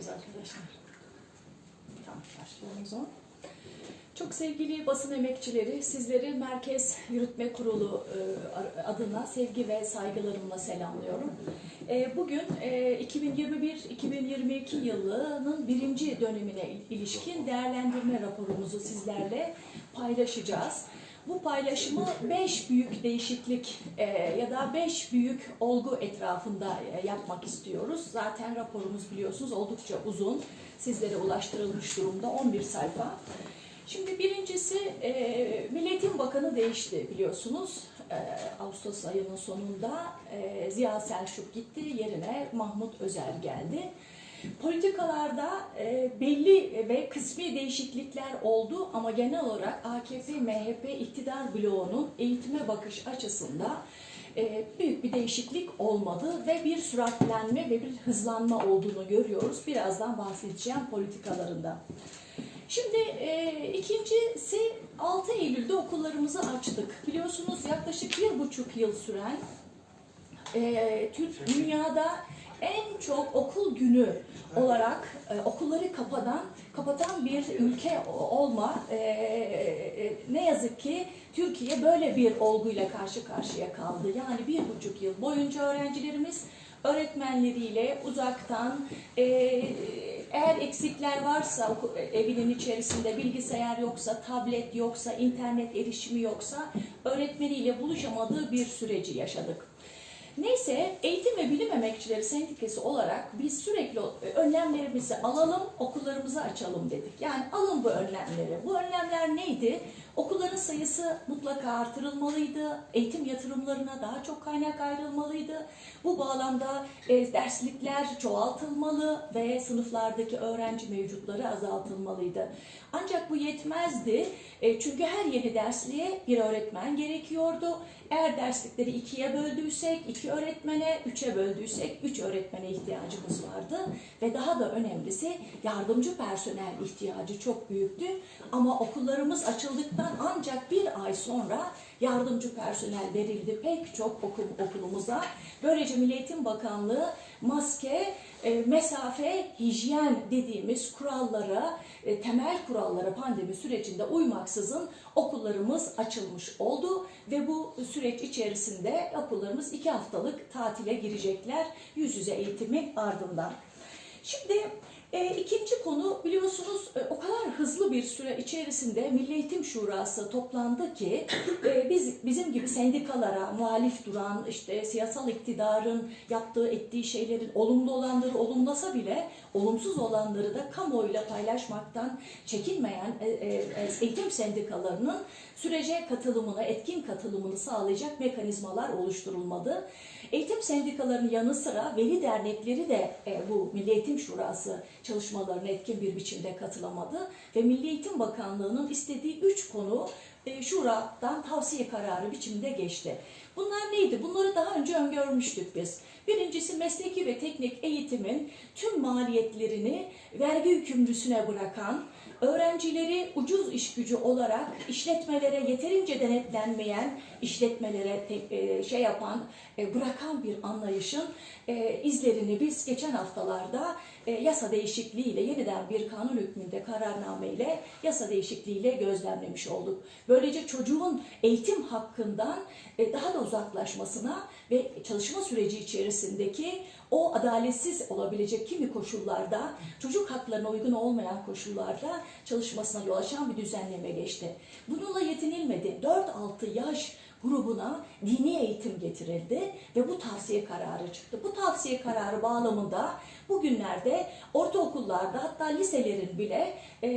muyuz arkadaşlar? Tamam, başlayalım o. Çok sevgili basın emekçileri, sizleri Merkez Yürütme Kurulu e, adına sevgi ve saygılarımla selamlıyorum. E, Bugün e, 2021-2022 yılının birinci dönemine ilişkin değerlendirme raporumuzu sizlerle paylaşacağız. Bu paylaşımı beş büyük değişiklik e, ya da beş büyük olgu etrafında e, yapmak istiyoruz. Zaten raporumuz biliyorsunuz oldukça uzun. Sizlere ulaştırılmış durumda 11 sayfa. Şimdi birincisi e, Milletin Bakanı değişti biliyorsunuz. E, Ağustos ayının sonunda e, Ziya Selçuk gitti, yerine Mahmut Özer geldi. Politikalarda e, belli ve kısmi değişiklikler oldu ama genel olarak AKP-MHP iktidar bloğunun eğitime bakış açısında e, büyük bir değişiklik olmadı ve bir süratlenme ve bir hızlanma olduğunu görüyoruz. Birazdan bahsedeceğim politikalarında. Şimdi e, ikincisi 6 Eylül'de okullarımızı açtık. Biliyorsunuz yaklaşık bir buçuk yıl süren e, Türk dünyada en çok okul günü olarak e, okulları kapatan kapatan bir ülke olma e, e, ne yazık ki Türkiye böyle bir olguyla karşı karşıya kaldı. Yani bir buçuk yıl boyunca öğrencilerimiz öğretmenleriyle uzaktan e, eğer eksikler varsa oku- evinin içerisinde bilgisayar yoksa, tablet yoksa, internet erişimi yoksa öğretmeniyle buluşamadığı bir süreci yaşadık. Neyse eğitim ve bilim emekçileri sendikası olarak biz sürekli önlemlerimizi alalım, okullarımızı açalım dedik. Yani alın bu önlemleri. Bu önlemler neydi? Okulların sayısı mutlaka artırılmalıydı. Eğitim yatırımlarına daha çok kaynak ayrılmalıydı. Bu bağlamda e, derslikler çoğaltılmalı ve sınıflardaki öğrenci mevcutları azaltılmalıydı. Ancak bu yetmezdi. E, çünkü her yeni dersliğe bir öğretmen gerekiyordu. Eğer derslikleri ikiye böldüysek, iki öğretmene, üçe böldüysek, üç öğretmene ihtiyacımız vardı. Ve daha da önemlisi yardımcı personel ihtiyacı çok büyüktü. Ama okullarımız açıldıktan ancak bir ay sonra yardımcı personel verildi pek çok okul, okulumuza. Böylece Milli Bakanlığı maske, e, mesafe, hijyen dediğimiz kurallara, e, temel kurallara pandemi sürecinde uymaksızın okullarımız açılmış oldu ve bu süreç içerisinde okullarımız iki haftalık tatile girecekler yüz yüze eğitimin ardından. Şimdi e, ikinci konu biliyorsunuz e, o kadar hızlı bir süre içerisinde Milli Eğitim Şurası toplandı ki e, biz bizim gibi sendikalara muhalif duran işte siyasal iktidarın yaptığı ettiği şeylerin olumlu olanları olumlasa bile olumsuz olanları da kamuoyuyla paylaşmaktan çekinmeyen e, e, e, eğitim sendikalarının sürece katılımını, etkin katılımını sağlayacak mekanizmalar oluşturulmadı. Eğitim sendikalarının yanı sıra veli dernekleri de e, bu Milli Eğitim Şurası çalışmalarına etkin bir biçimde katılamadı ve Milli Eğitim Bakanlığı'nın istediği üç konu e, şuradan tavsiye kararı biçiminde geçti. Bunlar neydi? Bunları daha önce öngörmüştük biz. Birincisi mesleki ve teknik eğitimin tüm maliyetlerini vergi yükümlüsüne bırakan, öğrencileri ucuz iş gücü olarak işletmelere yeterince denetlenmeyen işletmelere e, şey yapan, e, bırakan bir anlayışın e, izlerini biz geçen haftalarda yasa değişikliğiyle yeniden bir kanun hükmünde kararnameyle yasa değişikliğiyle gözlemlemiş olduk. Böylece çocuğun eğitim hakkından daha da uzaklaşmasına ve çalışma süreci içerisindeki o adaletsiz olabilecek kimi koşullarda çocuk haklarına uygun olmayan koşullarda çalışmasına yol açan bir düzenleme geçti. Bununla yetinilmedi. 4-6 yaş grubuna dini eğitim getirildi ve bu tavsiye kararı çıktı. Bu tavsiye kararı bağlamında bugünlerde ortaokullarda hatta liselerin bile e,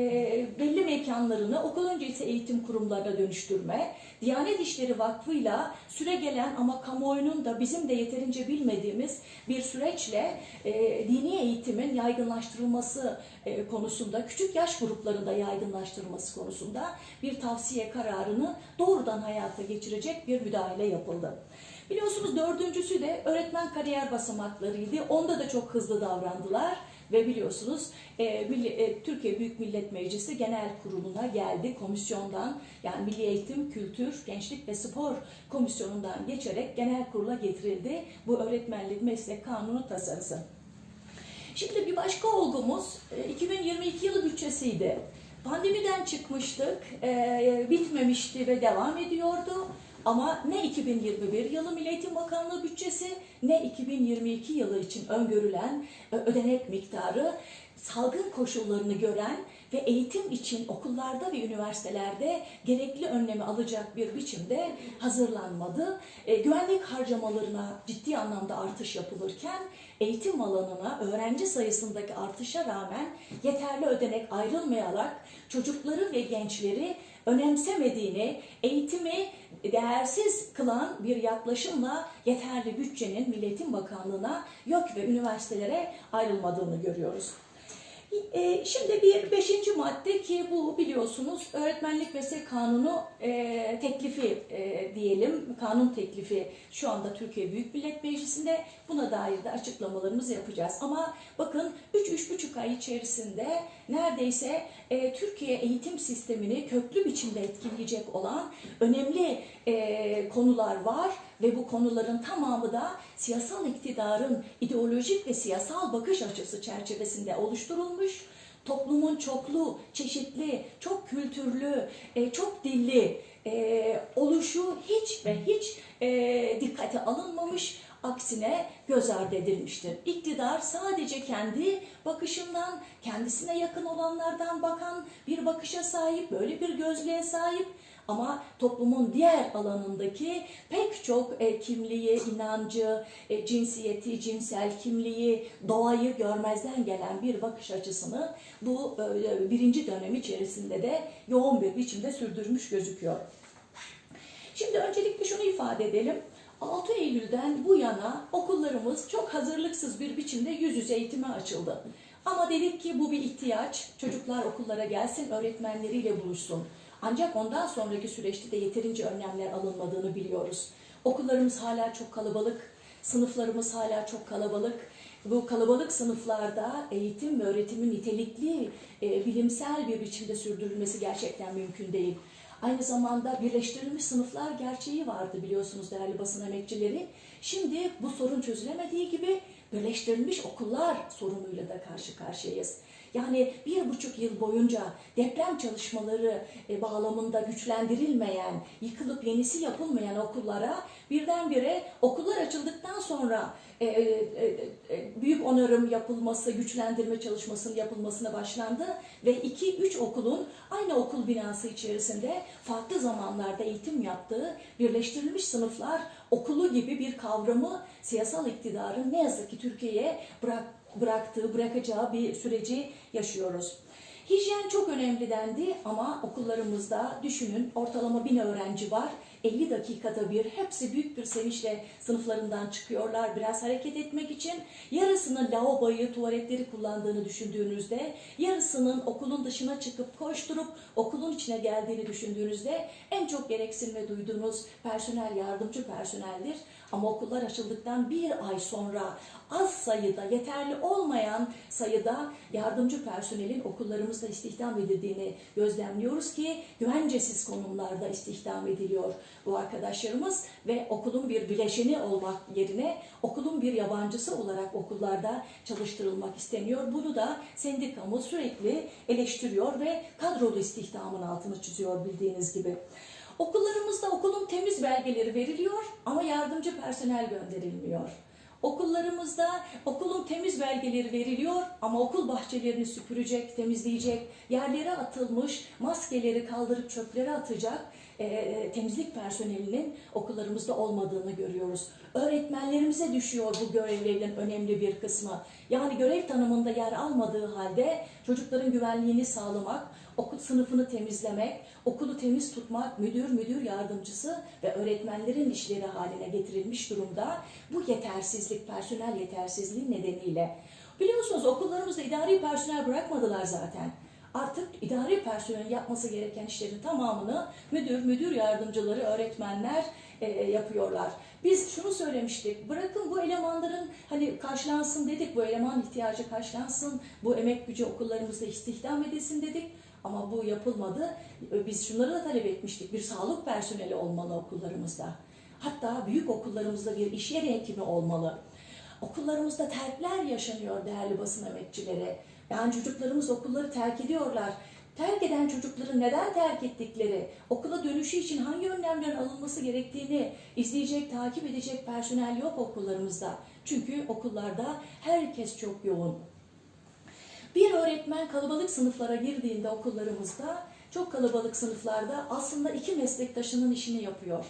belli mekanlarını okul öncesi eğitim kurumlarına dönüştürme, Diyanet İşleri Vakfı'yla süre gelen ama kamuoyunun da bizim de yeterince bilmediğimiz bir süreçle e, dini eğitimin yaygınlaştırılması e, konusunda, küçük yaş gruplarında yaygınlaştırılması konusunda bir tavsiye kararını doğrudan hayata geçirecek bir müdahale yapıldı. Biliyorsunuz dördüncüsü de öğretmen kariyer basamaklarıydı. Onda da çok hızlı davrandılar ve biliyorsunuz e, Milli- e, Türkiye Büyük Millet Meclisi Genel Kurulu'na geldi komisyondan yani Milli Eğitim, Kültür, Gençlik ve Spor Komisyonu'ndan geçerek genel kurula getirildi bu öğretmenlik meslek kanunu tasarısı. Şimdi bir başka olgumuz e, 2022 yılı bütçesiydi. Pandemiden çıkmıştık, e, bitmemişti ve devam ediyordu. Ama ne 2021 yılı Milli Eğitim Bakanlığı bütçesi ne 2022 yılı için öngörülen e, ödenek miktarı salgın koşullarını gören ve eğitim için okullarda ve üniversitelerde gerekli önlemi alacak bir biçimde hazırlanmadı. E, güvenlik harcamalarına ciddi anlamda artış yapılırken eğitim alanına öğrenci sayısındaki artışa rağmen yeterli ödenek ayrılmayarak çocukları ve gençleri önemsemediğini, eğitimi değersiz kılan bir yaklaşımla yeterli bütçenin Milli Eğitim Bakanlığı'na, YÖK ve üniversitelere ayrılmadığını görüyoruz. E, Şimdi bir beşinci madde ki bu biliyorsunuz öğretmenlik meslek kanunu e, teklifi e, diyelim, kanun teklifi şu anda Türkiye Büyük Millet Meclisi'nde. Buna dair de açıklamalarımızı yapacağız. Ama bakın 3-3,5 ay içerisinde neredeyse Türkiye eğitim sistemini köklü biçimde etkileyecek olan önemli konular var ve bu konuların tamamı da siyasal iktidarın ideolojik ve siyasal bakış açısı çerçevesinde oluşturulmuş. Toplumun çoklu, çeşitli, çok kültürlü, e, çok dilli e, oluşu hiç ve hiç e, dikkate alınmamış, aksine göz ardı edilmiştir. İktidar sadece kendi bakışından, kendisine yakın olanlardan bakan bir bakışa sahip, böyle bir gözlüğe sahip. Ama toplumun diğer alanındaki pek çok e, kimliği, inancı, e, cinsiyeti, cinsel kimliği, doğayı görmezden gelen bir bakış açısını bu e, birinci dönem içerisinde de yoğun bir biçimde sürdürmüş gözüküyor. Şimdi öncelikle şunu ifade edelim. 6 Eylül'den bu yana okullarımız çok hazırlıksız bir biçimde yüz yüze eğitime açıldı. Ama dedik ki bu bir ihtiyaç. Çocuklar okullara gelsin, öğretmenleriyle buluşsun. Ancak ondan sonraki süreçte de yeterince önlemler alınmadığını biliyoruz. Okullarımız hala çok kalabalık, sınıflarımız hala çok kalabalık. Bu kalabalık sınıflarda eğitim ve öğretimin nitelikli, e, bilimsel bir biçimde sürdürülmesi gerçekten mümkün değil. Aynı zamanda birleştirilmiş sınıflar gerçeği vardı biliyorsunuz değerli basın emekçileri. Şimdi bu sorun çözülemediği gibi birleştirilmiş okullar sorunuyla da karşı karşıyayız. Yani bir buçuk yıl boyunca deprem çalışmaları e, bağlamında güçlendirilmeyen, yıkılıp yenisi yapılmayan okullara birdenbire okullar açıldıktan sonra e, e, büyük onarım yapılması, güçlendirme çalışmasının yapılmasına başlandı ve 2-3 okulun aynı okul binası içerisinde farklı zamanlarda eğitim yaptığı birleştirilmiş sınıflar okulu gibi bir kavramı siyasal iktidarın ne yazık ki Türkiye'ye bırak, bıraktığı, bırakacağı bir süreci yaşıyoruz. Hijyen çok önemli dendi ama okullarımızda düşünün ortalama bin öğrenci var. 50 dakikada bir hepsi büyük bir sevinçle sınıflarından çıkıyorlar biraz hareket etmek için. Yarısının lavaboyu, tuvaletleri kullandığını düşündüğünüzde, yarısının okulun dışına çıkıp koşturup okulun içine geldiğini düşündüğünüzde en çok gereksinme duyduğunuz personel yardımcı personeldir. Ama okullar açıldıktan bir ay sonra az sayıda, yeterli olmayan sayıda yardımcı personelin okullarımızda istihdam edildiğini gözlemliyoruz ki güvencesiz konumlarda istihdam ediliyor bu arkadaşlarımız ve okulun bir bileşeni olmak yerine okulun bir yabancısı olarak okullarda çalıştırılmak isteniyor. Bunu da sendikamız sürekli eleştiriyor ve kadrolu istihdamın altını çiziyor bildiğiniz gibi. Okullarımızda okulun temiz belgeleri veriliyor ama yardımcı personel gönderilmiyor. Okullarımızda okulun temiz belgeleri veriliyor ama okul bahçelerini süpürecek, temizleyecek, yerlere atılmış maskeleri kaldırıp çöplere atacak e, temizlik personelinin okullarımızda olmadığını görüyoruz. Öğretmenlerimize düşüyor bu görevlerin önemli bir kısmı. Yani görev tanımında yer almadığı halde çocukların güvenliğini sağlamak, okul sınıfını temizlemek, okulu temiz tutmak müdür, müdür yardımcısı ve öğretmenlerin işleri haline getirilmiş durumda. Bu yetersizlik, personel yetersizliği nedeniyle. Biliyorsunuz okullarımızda idari personel bırakmadılar zaten. Artık idari personelin yapması gereken işlerin tamamını müdür, müdür yardımcıları, öğretmenler e, yapıyorlar. Biz şunu söylemiştik, bırakın bu elemanların hani karşılansın dedik, bu eleman ihtiyacı karşılansın, bu emek gücü okullarımızda istihdam edilsin dedik. Ama bu yapılmadı. Biz şunları da talep etmiştik, bir sağlık personeli olmalı okullarımızda. Hatta büyük okullarımızda bir iş yeri hekimi olmalı. Okullarımızda terkler yaşanıyor değerli basın emekçileri. Yani çocuklarımız okulları terk ediyorlar. Terk eden çocukların neden terk ettikleri, okula dönüşü için hangi önlemlerin alınması gerektiğini izleyecek, takip edecek personel yok okullarımızda. Çünkü okullarda herkes çok yoğun. Bir öğretmen kalabalık sınıflara girdiğinde okullarımızda çok kalabalık sınıflarda aslında iki meslektaşının işini yapıyor.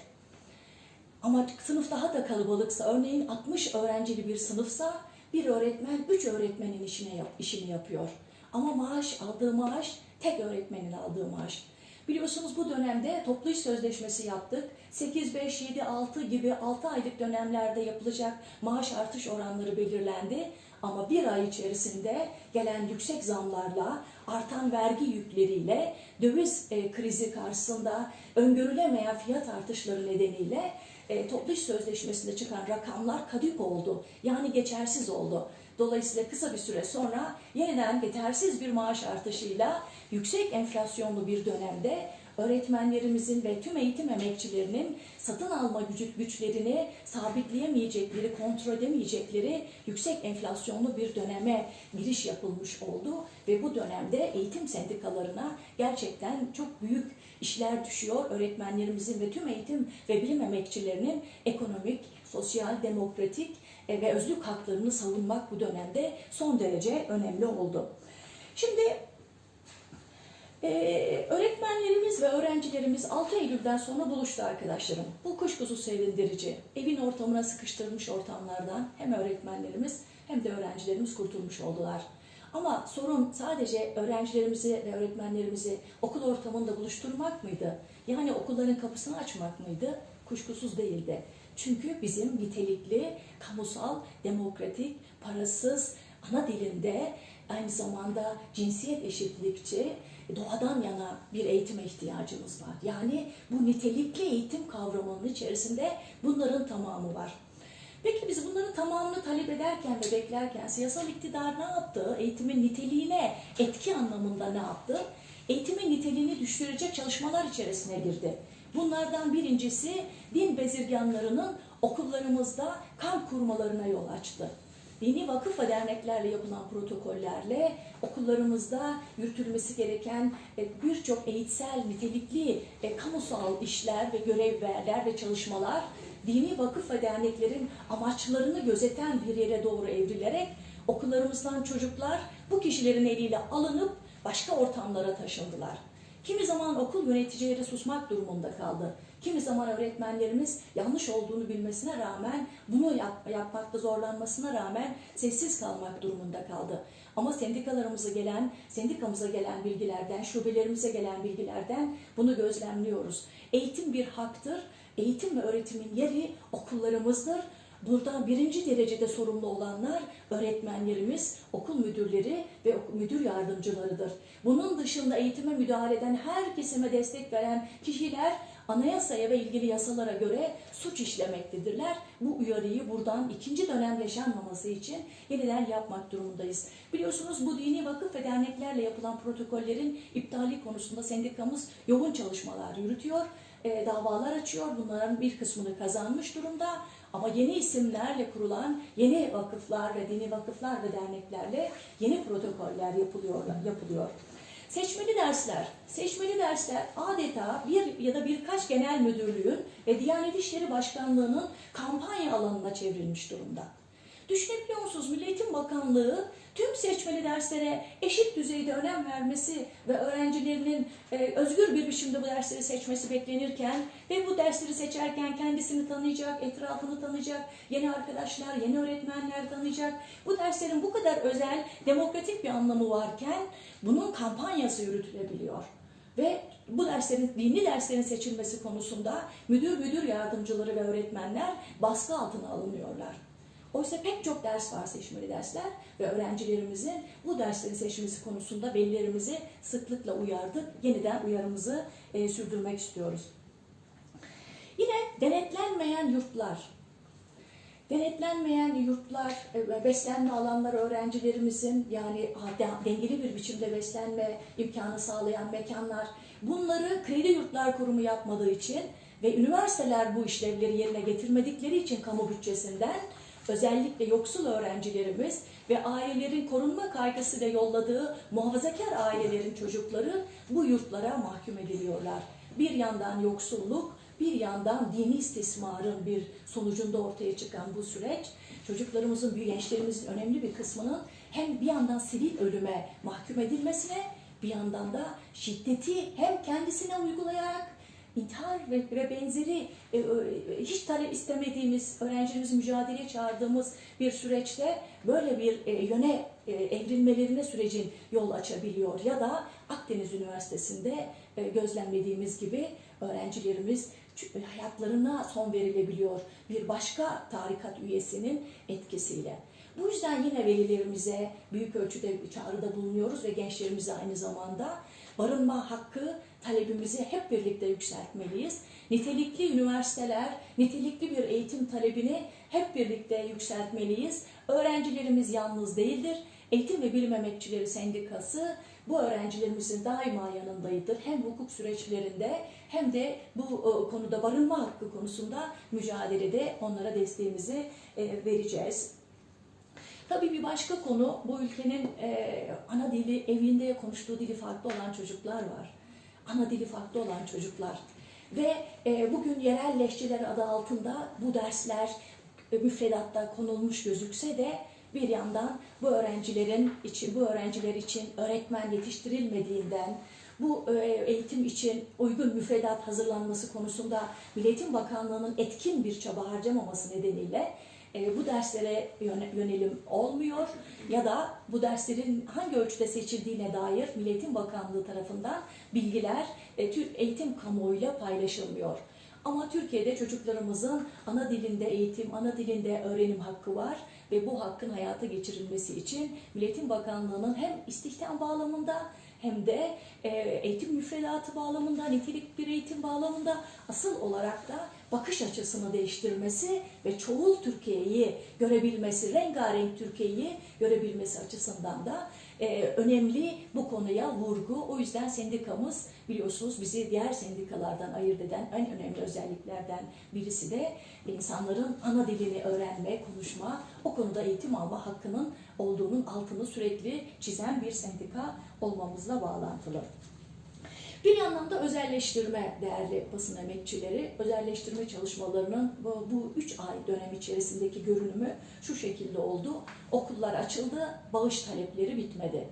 Ama sınıf daha da kalabalıksa, örneğin 60 öğrencili bir sınıfsa bir öğretmen 3 öğretmenin işine yap, işini yapıyor. Ama maaş, aldığı maaş tek öğretmenin aldığı maaş. Biliyorsunuz bu dönemde toplu iş sözleşmesi yaptık. 8, 5, 7, 6 gibi 6 aylık dönemlerde yapılacak maaş artış oranları belirlendi. Ama bir ay içerisinde gelen yüksek zamlarla, artan vergi yükleriyle, döviz e, krizi karşısında öngörülemeyen fiyat artışları nedeniyle e, toplu iş sözleşmesinde çıkan rakamlar kadük oldu. Yani geçersiz oldu. Dolayısıyla kısa bir süre sonra yeniden yetersiz bir maaş artışıyla yüksek enflasyonlu bir dönemde öğretmenlerimizin ve tüm eğitim emekçilerinin satın alma gücü, güçlerini sabitleyemeyecekleri, kontrol edemeyecekleri yüksek enflasyonlu bir döneme giriş yapılmış oldu ve bu dönemde eğitim sendikalarına gerçekten çok büyük işler düşüyor. Öğretmenlerimizin ve tüm eğitim ve bilim emekçilerinin ekonomik, sosyal, demokratik e, ve özlük haklarını savunmak bu dönemde son derece önemli oldu. Şimdi ee, öğretmenlerimiz ve öğrencilerimiz 6 Eylül'den sonra buluştu arkadaşlarım. Bu kuşkusuz sevindirici. Evin ortamına sıkıştırılmış ortamlardan hem öğretmenlerimiz hem de öğrencilerimiz kurtulmuş oldular. Ama sorun sadece öğrencilerimizi ve öğretmenlerimizi okul ortamında buluşturmak mıydı? Yani okulların kapısını açmak mıydı? Kuşkusuz değildi. Çünkü bizim nitelikli, kamusal, demokratik, parasız, ana dilinde aynı zamanda cinsiyet eşitlikçi, doğadan yana bir eğitime ihtiyacımız var. Yani bu nitelikli eğitim kavramının içerisinde bunların tamamı var. Peki biz bunların tamamını talep ederken ve beklerken siyasal iktidar ne yaptı? Eğitimin niteliğine etki anlamında ne yaptı? Eğitimin niteliğini düşürecek çalışmalar içerisine girdi. Bunlardan birincisi din bezirganlarının okullarımızda kamp kurmalarına yol açtı dini vakıf ve derneklerle yapılan protokollerle okullarımızda yürütülmesi gereken e, birçok eğitsel, nitelikli e, kamusal işler ve görevler ve çalışmalar dini vakıf ve derneklerin amaçlarını gözeten bir yere doğru evrilerek okullarımızdan çocuklar bu kişilerin eliyle alınıp başka ortamlara taşındılar. Kimi zaman okul yöneticileri susmak durumunda kaldı. Kimi zaman öğretmenlerimiz yanlış olduğunu bilmesine rağmen bunu yap, yapmakta zorlanmasına rağmen sessiz kalmak durumunda kaldı. Ama sendikalarımıza gelen, sendikamıza gelen bilgilerden, şubelerimize gelen bilgilerden bunu gözlemliyoruz. Eğitim bir haktır. Eğitim ve öğretimin yeri okullarımızdır. Burada birinci derecede sorumlu olanlar öğretmenlerimiz, okul müdürleri ve müdür yardımcılarıdır. Bunun dışında eğitime müdahale eden her kesime destek veren kişiler anayasaya ve ilgili yasalara göre suç işlemektedirler. Bu uyarıyı buradan ikinci dönem yaşanmaması için yeniden yapmak durumundayız. Biliyorsunuz bu dini vakıf ve derneklerle yapılan protokollerin iptali konusunda sendikamız yoğun çalışmalar yürütüyor, e, davalar açıyor. Bunların bir kısmını kazanmış durumda. Ama yeni isimlerle kurulan yeni vakıflar ve dini vakıflar ve derneklerle yeni protokoller yapılıyor. yapılıyor. Seçmeli dersler. Seçmeli dersler adeta bir ya da birkaç genel müdürlüğün ve Diyanet İşleri Başkanlığı'nın kampanya alanına çevrilmiş durumda. Düşünebiliyor musunuz? Milli Eğitim Bakanlığı tüm seçmeli derslere eşit düzeyde önem vermesi ve öğrencilerinin e, özgür bir biçimde bu dersleri seçmesi beklenirken ve bu dersleri seçerken kendisini tanıyacak, etrafını tanıyacak, yeni arkadaşlar, yeni öğretmenler tanıyacak. Bu derslerin bu kadar özel, demokratik bir anlamı varken bunun kampanyası yürütülebiliyor. Ve bu derslerin, dini derslerin seçilmesi konusunda müdür müdür yardımcıları ve öğretmenler baskı altına alınıyorlar. Oysa pek çok ders var seçmeli dersler ve öğrencilerimizin bu dersleri seçmesi konusunda velilerimizi sıklıkla uyardık. Yeniden uyarımızı e, sürdürmek istiyoruz. Yine denetlenmeyen yurtlar. Denetlenmeyen yurtlar, e, beslenme alanları öğrencilerimizin yani dengeli bir biçimde beslenme imkanı sağlayan mekanlar. Bunları kredi yurtlar kurumu yapmadığı için ve üniversiteler bu işlevleri yerine getirmedikleri için kamu bütçesinden özellikle yoksul öğrencilerimiz ve ailelerin korunma kaygısıyla yolladığı muhafazakar ailelerin çocukları bu yurtlara mahkum ediliyorlar. Bir yandan yoksulluk, bir yandan dini istismarın bir sonucunda ortaya çıkan bu süreç çocuklarımızın, gençlerimizin önemli bir kısmının hem bir yandan sivil ölüme mahkum edilmesine bir yandan da şiddeti hem kendisine uygulayarak intihar ve, ve benzeri e, e, hiç talep istemediğimiz, öğrencilerimizi mücadeleye çağırdığımız bir süreçte böyle bir e, yöne e, evrilmelerine sürecin yol açabiliyor. Ya da Akdeniz Üniversitesi'nde e, gözlemlediğimiz gibi öğrencilerimiz ç- hayatlarına son verilebiliyor bir başka tarikat üyesinin etkisiyle. Bu yüzden yine velilerimize büyük ölçüde çağrıda bulunuyoruz ve gençlerimize aynı zamanda barınma hakkı talebimizi hep birlikte yükseltmeliyiz. Nitelikli üniversiteler, nitelikli bir eğitim talebini hep birlikte yükseltmeliyiz. Öğrencilerimiz yalnız değildir. Eğitim ve Bilim Emekçileri Sendikası bu öğrencilerimizin daima yanındaydır. Hem hukuk süreçlerinde hem de bu e, konuda barınma hakkı konusunda mücadelede onlara desteğimizi e, vereceğiz. Tabii bir başka konu bu ülkenin e, ana dili evinde konuştuğu dili farklı olan çocuklar var. Ana dili farklı olan çocuklar. Ve e, bugün yerel lehçeler adı altında bu dersler e, müfredatta konulmuş gözükse de bir yandan bu öğrencilerin için bu öğrenciler için öğretmen yetiştirilmediğinden bu e, eğitim için uygun müfredat hazırlanması konusunda Milli Eğitim Bakanlığı'nın etkin bir çaba harcamaması nedeniyle e, bu derslere yöne- yönelim olmuyor ya da bu derslerin hangi ölçüde seçildiğine dair Milli Eğitim Bakanlığı tarafından bilgiler e, Türk eğitim kamuoyuyla paylaşılmıyor. Ama Türkiye'de çocuklarımızın ana dilinde eğitim, ana dilinde öğrenim hakkı var ve bu hakkın hayata geçirilmesi için Milli Eğitim Bakanlığı'nın hem istihdam bağlamında hem de e, eğitim müfredatı bağlamında, nitelik bir eğitim bağlamında asıl olarak da bakış açısını değiştirmesi ve çoğul Türkiye'yi görebilmesi, rengarenk Türkiye'yi görebilmesi açısından da e, önemli bu konuya vurgu. O yüzden sendikamız biliyorsunuz bizi diğer sendikalardan ayırt eden en önemli özelliklerden birisi de insanların ana dilini öğrenme, konuşma, o konuda eğitim alma hakkının olduğunun altını sürekli çizen bir sendika olmamızla bağlantılı. Bir yandan da özelleştirme değerli basın emekçileri, özelleştirme çalışmalarının bu, bu üç ay dönem içerisindeki görünümü şu şekilde oldu. Okullar açıldı, bağış talepleri bitmedi.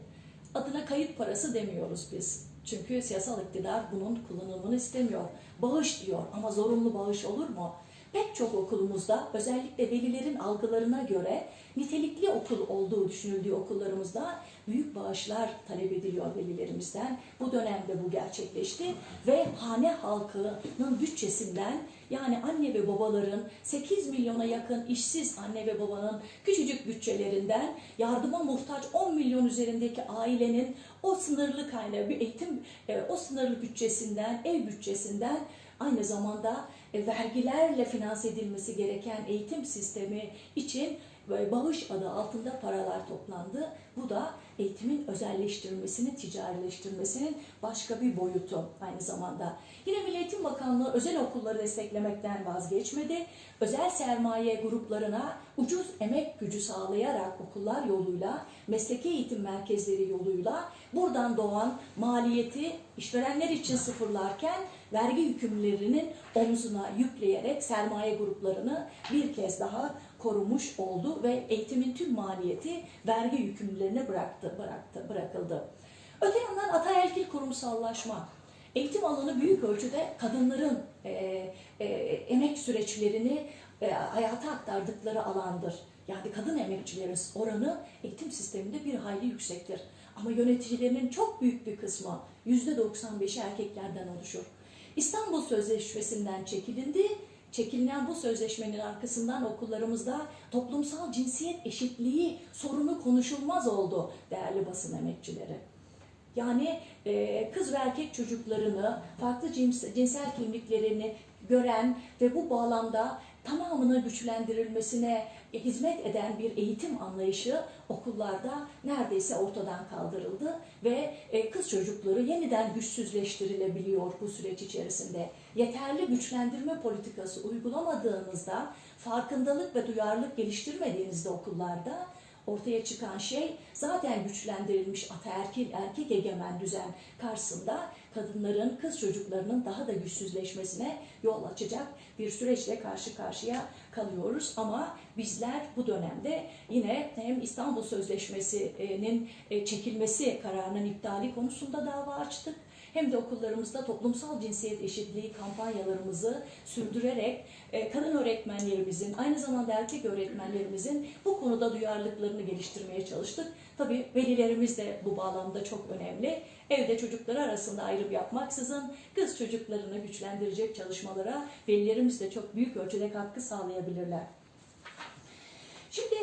Adına kayıt parası demiyoruz biz. Çünkü siyasal iktidar bunun kullanılmasını istemiyor. Bağış diyor ama zorunlu bağış olur mu? Pek çok okulumuzda özellikle velilerin algılarına göre nitelikli okul olduğu düşünüldüğü okullarımızda büyük bağışlar talep ediliyor velilerimizden. Bu dönemde bu gerçekleşti ve hane halkının bütçesinden yani anne ve babaların 8 milyona yakın işsiz anne ve babanın küçücük bütçelerinden yardıma muhtaç 10 milyon üzerindeki ailenin o sınırlı kaynağı bir eğitim e, o sınırlı bütçesinden ev bütçesinden aynı zamanda e, vergilerle finanse edilmesi gereken eğitim sistemi için e, bağış adı altında paralar toplandı. Bu da eğitimin özelleştirilmesinin, ticarileştirilmesinin başka bir boyutu aynı zamanda. Yine Milli Eğitim Bakanlığı özel okulları desteklemekten vazgeçmedi. Özel sermaye gruplarına ucuz emek gücü sağlayarak okullar yoluyla, mesleki eğitim merkezleri yoluyla buradan doğan maliyeti işverenler için sıfırlarken vergi yükümlülerinin omzuna yükleyerek sermaye gruplarını bir kez daha korumuş oldu ve eğitimin tüm maliyeti vergi yükümlülerine bıraktı, bıraktı, bırakıldı. Öte yandan ataerkil kurumsallaşma. Eğitim alanı büyük ölçüde kadınların e, e, emek süreçlerini e, hayata aktardıkları alandır. Yani kadın emekçilerin oranı eğitim sisteminde bir hayli yüksektir. Ama yöneticilerinin çok büyük bir kısmı %95'i erkeklerden oluşur. İstanbul Sözleşmesi'nden çekilindi. Çekililen bu sözleşmenin arkasından okullarımızda toplumsal cinsiyet eşitliği sorunu konuşulmaz oldu değerli basın emekçileri. Yani e, kız ve erkek çocuklarını, farklı cins- cinsel kimliklerini gören ve bu bağlamda tamamının güçlendirilmesine hizmet eden bir eğitim anlayışı okullarda neredeyse ortadan kaldırıldı ve e, kız çocukları yeniden güçsüzleştirilebiliyor bu süreç içerisinde. Yeterli güçlendirme politikası uygulamadığınızda, farkındalık ve duyarlılık geliştirmediğinizde okullarda ortaya çıkan şey zaten güçlendirilmiş ataerkil erkek egemen düzen karşısında kadınların, kız çocuklarının daha da güçsüzleşmesine yol açacak bir süreçle karşı karşıya kalıyoruz. Ama bizler bu dönemde yine hem İstanbul Sözleşmesi'nin e, çekilmesi kararının iptali konusunda dava açtık hem de okullarımızda toplumsal cinsiyet eşitliği kampanyalarımızı sürdürerek e, kadın öğretmenlerimizin, aynı zamanda erkek öğretmenlerimizin bu konuda duyarlılıklarını geliştirmeye çalıştık. Tabii velilerimiz de bu bağlamda çok önemli. Evde çocukları arasında ayrım yapmaksızın kız çocuklarını güçlendirecek çalışmalara velilerimiz de çok büyük ölçüde katkı sağlayabilirler. Şimdi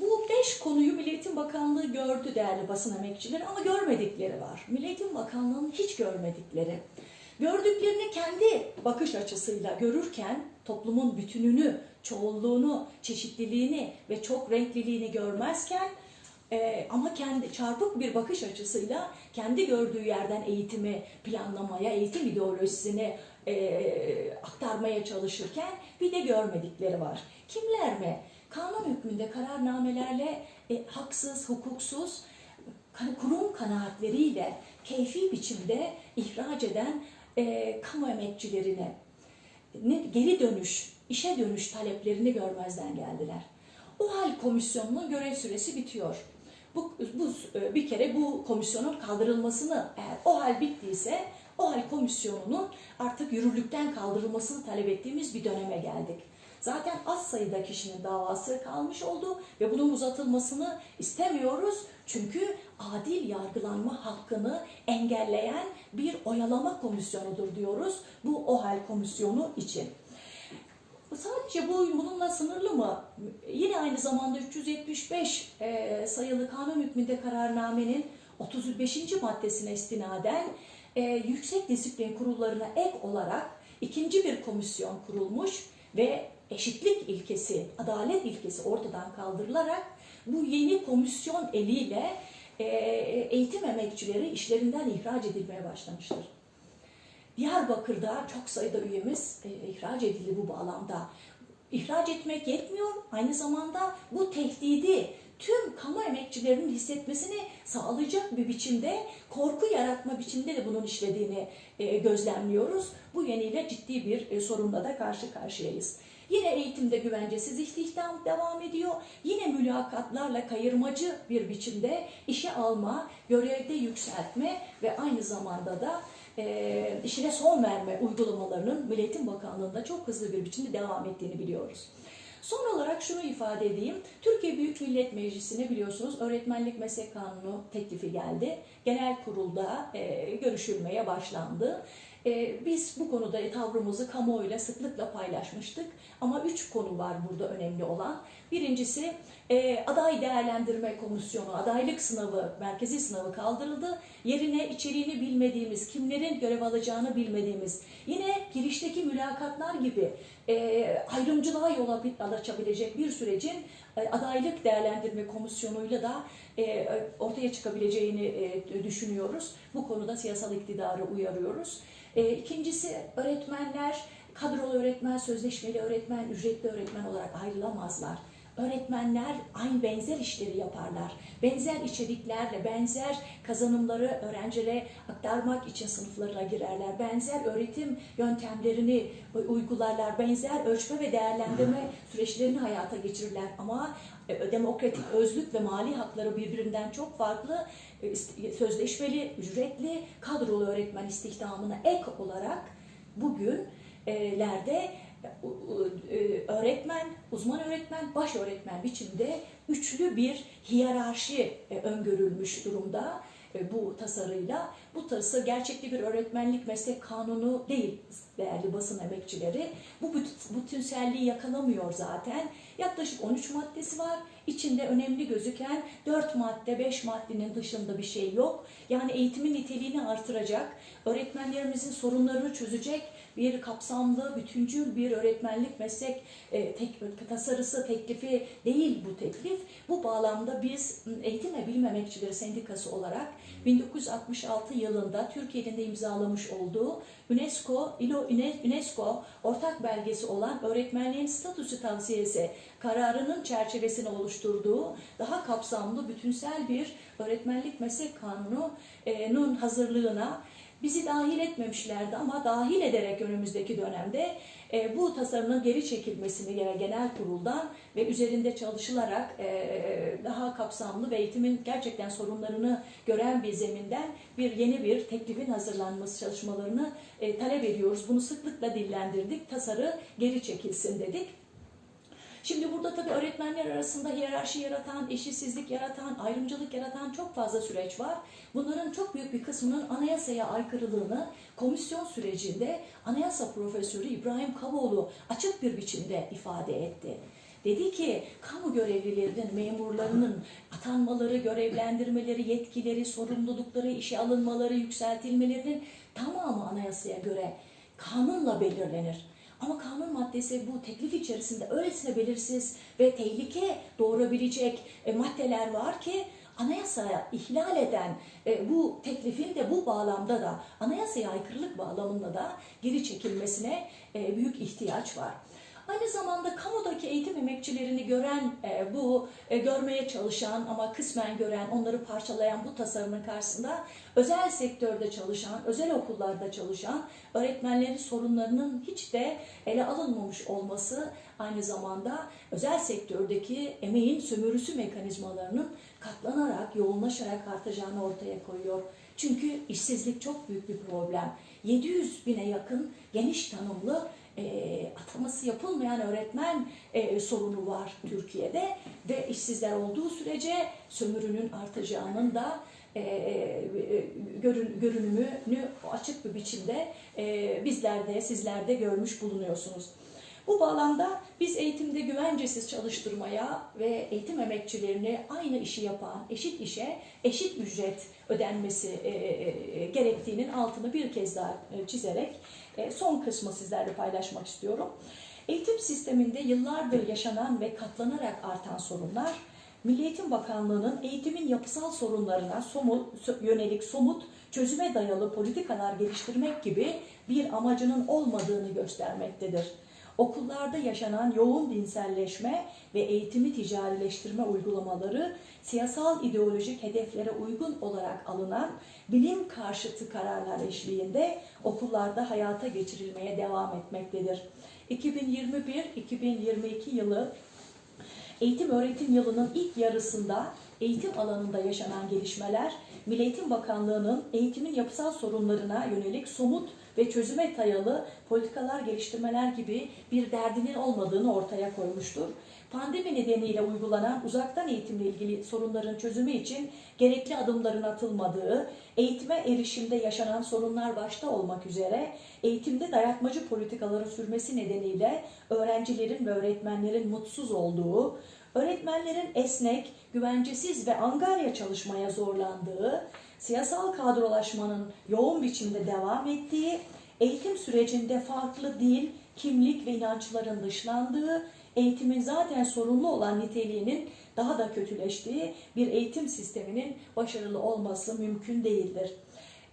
bu beş konuyu Milli Eğitim Bakanlığı gördü değerli basın emekçileri ama görmedikleri var. Milli Eğitim Bakanlığı'nın hiç görmedikleri. Gördüklerini kendi bakış açısıyla görürken toplumun bütününü, çoğulluğunu, çeşitliliğini ve çok renkliliğini görmezken e, ama kendi çarpık bir bakış açısıyla kendi gördüğü yerden eğitimi planlamaya, eğitim ideolojisini e, aktarmaya çalışırken bir de görmedikleri var. Kimler mi? Kanun hükmünde kararnamelerle e, haksız, hukuksuz, kurum kanaatleriyle keyfi biçimde ihraç eden e, kamu emekçilerine ne, geri dönüş, işe dönüş taleplerini görmezden geldiler. O hal komisyonunun görev süresi bitiyor. Bu, bu e, bir kere bu komisyonun kaldırılmasını eğer o hal bittiyse o hal komisyonunun artık yürürlükten kaldırılmasını talep ettiğimiz bir döneme geldik. Zaten az sayıda kişinin davası kalmış oldu ve bunun uzatılmasını istemiyoruz. Çünkü adil yargılanma hakkını engelleyen bir oyalama komisyonudur diyoruz bu OHAL komisyonu için. Sadece bu bununla sınırlı mı? Yine aynı zamanda 375 e, sayılı kanun hükmünde kararnamenin 35. maddesine istinaden e, yüksek disiplin kurullarına ek olarak ikinci bir komisyon kurulmuş ve eşitlik ilkesi, adalet ilkesi ortadan kaldırılarak bu yeni komisyon eliyle e, eğitim emekçileri işlerinden ihraç edilmeye başlamıştır. Diyarbakır'da çok sayıda üyemiz e, ihraç edildi bu bağlamda. İhraç etmek yetmiyor, aynı zamanda bu tehdidi tüm kamu emekçilerinin hissetmesini sağlayacak bir biçimde, korku yaratma biçimde de bunun işlediğini e, gözlemliyoruz. Bu yönüyle ciddi bir sorunla da karşı karşıyayız. Yine eğitimde güvencesiz istihdam devam ediyor. Yine mülakatlarla kayırmacı bir biçimde işe alma, görevde yükseltme ve aynı zamanda da e, işine son verme uygulamalarının Milli Eğitim Bakanlığı'nda çok hızlı bir biçimde devam ettiğini biliyoruz. Son olarak şunu ifade edeyim. Türkiye Büyük Millet Meclisi'ne biliyorsunuz öğretmenlik meslek kanunu teklifi geldi. Genel kurulda e, görüşülmeye başlandı. E, biz bu konuda tavrımızı kamuoyuyla sıklıkla paylaşmıştık. Ama üç konu var burada önemli olan. Birincisi e, aday değerlendirme komisyonu, adaylık sınavı, merkezi sınavı kaldırıldı. Yerine içeriğini bilmediğimiz, kimlerin görev alacağını bilmediğimiz, yine girişteki mülakatlar gibi e, ayrımcılığa yol açabilecek bir sürecin adaylık değerlendirme komisyonuyla da e, ortaya çıkabileceğini e, düşünüyoruz. Bu konuda siyasal iktidarı uyarıyoruz. E, ikincisi öğretmenler, kadrolu öğretmen, sözleşmeli öğretmen, ücretli öğretmen olarak ayrılamazlar. Öğretmenler aynı benzer işleri yaparlar. Benzer içeriklerle, benzer kazanımları öğrencilere aktarmak için sınıflarına girerler. Benzer öğretim yöntemlerini uygularlar. Benzer ölçme ve değerlendirme süreçlerini hayata geçirirler. Ama e, demokratik özlük ve mali hakları birbirinden çok farklı e, sözleşmeli, ücretli, kadrolu öğretmen istihdamına ek olarak bugünlerde e, öğretmen, uzman öğretmen, baş öğretmen biçimde üçlü bir hiyerarşi öngörülmüş durumda bu tasarıyla. Bu tasarı gerçekli bir öğretmenlik meslek kanunu değil değerli basın emekçileri. Bu bütünselliği yakalamıyor zaten. Yaklaşık 13 maddesi var. İçinde önemli gözüken 4 madde, 5 maddenin dışında bir şey yok. Yani eğitimin niteliğini artıracak, öğretmenlerimizin sorunlarını çözecek bir kapsamlı, bütüncül bir öğretmenlik meslek e, tek, tasarısı, teklifi değil bu teklif. Bu bağlamda biz Eğitim ve Bilim Emekçileri Sendikası olarak 1966 yılında Türkiye'nin de imzalamış olduğu UNESCO, ILO, UNESCO ortak belgesi olan öğretmenliğin statüsü tavsiyesi kararının çerçevesini oluşturduğu daha kapsamlı, bütünsel bir öğretmenlik meslek kanununun hazırlığına bizi dahil etmemişlerdi ama dahil ederek önümüzdeki dönemde e, bu tasarının geri çekilmesini yine genel kuruldan ve üzerinde çalışılarak e, daha kapsamlı ve eğitimin gerçekten sorunlarını gören bir zeminden bir yeni bir teklifin hazırlanması çalışmalarını e, talep ediyoruz. Bunu sıklıkla dillendirdik. Tasarı geri çekilsin dedik. Şimdi burada tabii öğretmenler arasında hiyerarşi yaratan, eşitsizlik yaratan, ayrımcılık yaratan çok fazla süreç var. Bunların çok büyük bir kısmının anayasaya aykırılığını komisyon sürecinde anayasa profesörü İbrahim Kavoğlu açık bir biçimde ifade etti. Dedi ki kamu görevlilerinin, memurlarının atanmaları, görevlendirmeleri, yetkileri, sorumlulukları, işe alınmaları, yükseltilmelerinin tamamı anayasaya göre kanunla belirlenir. Ama kanun maddesi bu teklif içerisinde öylesine belirsiz ve tehlike doğurabilecek e, maddeler var ki anayasaya ihlal eden e, bu teklifin de bu bağlamda da anayasaya aykırılık bağlamında da geri çekilmesine e, büyük ihtiyaç var. Aynı zamanda kamudaki eğitim emekçilerini gören, e, bu e, görmeye çalışan ama kısmen gören, onları parçalayan bu tasarımın karşısında özel sektörde çalışan, özel okullarda çalışan öğretmenlerin sorunlarının hiç de ele alınmamış olması aynı zamanda özel sektördeki emeğin sömürüsü mekanizmalarının katlanarak, yoğunlaşarak artacağını ortaya koyuyor. Çünkü işsizlik çok büyük bir problem. 700 bine yakın geniş tanımlı e, ataması yapılmayan öğretmen e, sorunu var Türkiye'de ve işsizler olduğu sürece sömürünün artacağının da e, e, görün, görünümünü açık bir biçimde e, bizler de görmüş bulunuyorsunuz. Bu bağlamda biz eğitimde güvencesiz çalıştırmaya ve eğitim emekçilerini aynı işi yapan eşit işe eşit ücret ödenmesi e, e, gerektiğinin altını bir kez daha e, çizerek e, son kısmı sizlerle paylaşmak istiyorum. Eğitim sisteminde yıllardır yaşanan ve katlanarak artan sorunlar, Milli Eğitim Bakanlığı'nın eğitimin yapısal sorunlarına somut, yönelik somut, çözüme dayalı politikalar geliştirmek gibi bir amacının olmadığını göstermektedir. Okullarda yaşanan yoğun dinselleşme ve eğitimi ticarileştirme uygulamaları siyasal ideolojik hedeflere uygun olarak alınan bilim karşıtı kararlar eşliğinde okullarda hayata geçirilmeye devam etmektedir. 2021-2022 yılı eğitim öğretim yılının ilk yarısında eğitim alanında yaşanan gelişmeler Milli Eğitim Bakanlığı'nın eğitimin yapısal sorunlarına yönelik somut ve çözüme dayalı politikalar geliştirmeler gibi bir derdinin olmadığını ortaya koymuştur. Pandemi nedeniyle uygulanan uzaktan eğitimle ilgili sorunların çözümü için gerekli adımların atılmadığı, eğitime erişimde yaşanan sorunlar başta olmak üzere eğitimde dayatmacı politikaların sürmesi nedeniyle öğrencilerin ve öğretmenlerin mutsuz olduğu, öğretmenlerin esnek, güvencesiz ve angarya çalışmaya zorlandığı, siyasal kadrolaşmanın yoğun biçimde devam ettiği, eğitim sürecinde farklı dil, kimlik ve inançların dışlandığı, eğitimin zaten sorunlu olan niteliğinin daha da kötüleştiği bir eğitim sisteminin başarılı olması mümkün değildir.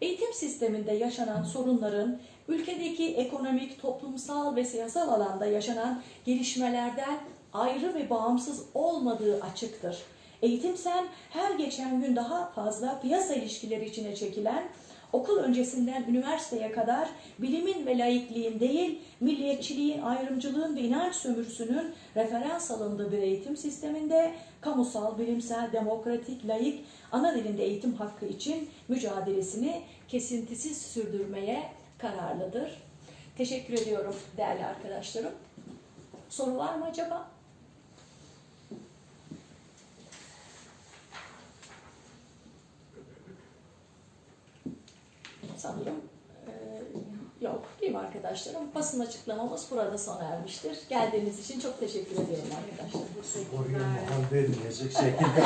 Eğitim sisteminde yaşanan sorunların ülkedeki ekonomik, toplumsal ve siyasal alanda yaşanan gelişmelerden ayrı ve bağımsız olmadığı açıktır. Eğitimsel her geçen gün daha fazla piyasa ilişkileri içine çekilen, okul öncesinden üniversiteye kadar bilimin ve laikliğin değil, milliyetçiliğin, ayrımcılığın ve inanç sömürüsünün referans alındığı bir eğitim sisteminde kamusal, bilimsel, demokratik, laik, ana dilinde eğitim hakkı için mücadelesini kesintisiz sürdürmeye kararlıdır. Teşekkür ediyorum değerli arkadaşlarım. Soru var mı acaba? Sanırım e, yok değil mi arkadaşlarım? Basın açıklamamız burada sona ermiştir. Geldiğiniz için çok teşekkür ediyorum arkadaşlar. Oraya mahal vermeyecek şekilde